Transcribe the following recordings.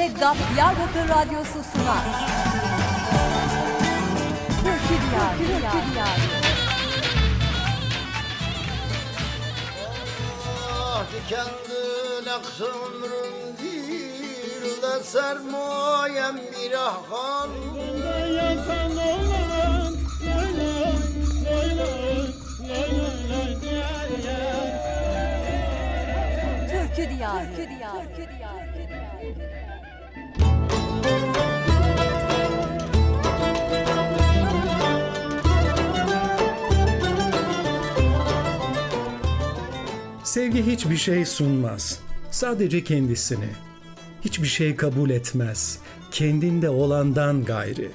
Sevda Diyarbakır Radyosu sunar. Türkü Diyarı. Türkü Diyarı. Ah, Dikendil ömrüm değil de sermayem bir ahal. Yatan olan lay Türkü diyarı. Türkü diyarı. Türkü diyarı. Sevgi hiçbir şey sunmaz. Sadece kendisini. Hiçbir şey kabul etmez. Kendinde olandan gayri.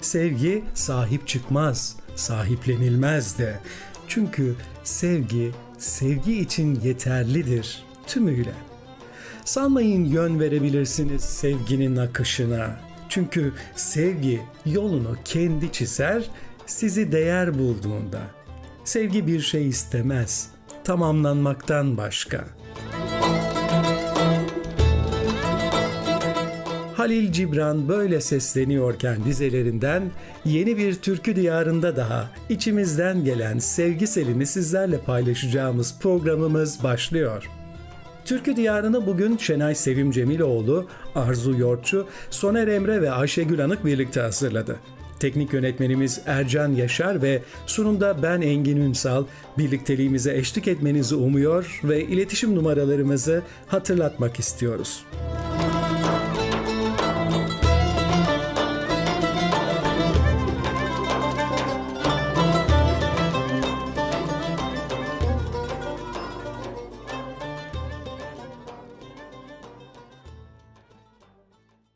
Sevgi sahip çıkmaz, sahiplenilmez de. Çünkü sevgi, sevgi için yeterlidir tümüyle. Sanmayın yön verebilirsiniz sevginin akışına. Çünkü sevgi yolunu kendi çizer, sizi değer bulduğunda. Sevgi bir şey istemez, tamamlanmaktan başka. Halil Cibran böyle sesleniyorken dizelerinden yeni bir türkü diyarında daha içimizden gelen sevgi selini sizlerle paylaşacağımız programımız başlıyor. Türkü Diyarı'nı bugün Şenay Sevim Cemiloğlu, Arzu Yortçu, Soner Emre ve Ayşegül Anık birlikte hazırladı. Teknik yönetmenimiz Ercan Yaşar ve sunumda ben Engin Ünsal birlikteliğimize eşlik etmenizi umuyor ve iletişim numaralarımızı hatırlatmak istiyoruz.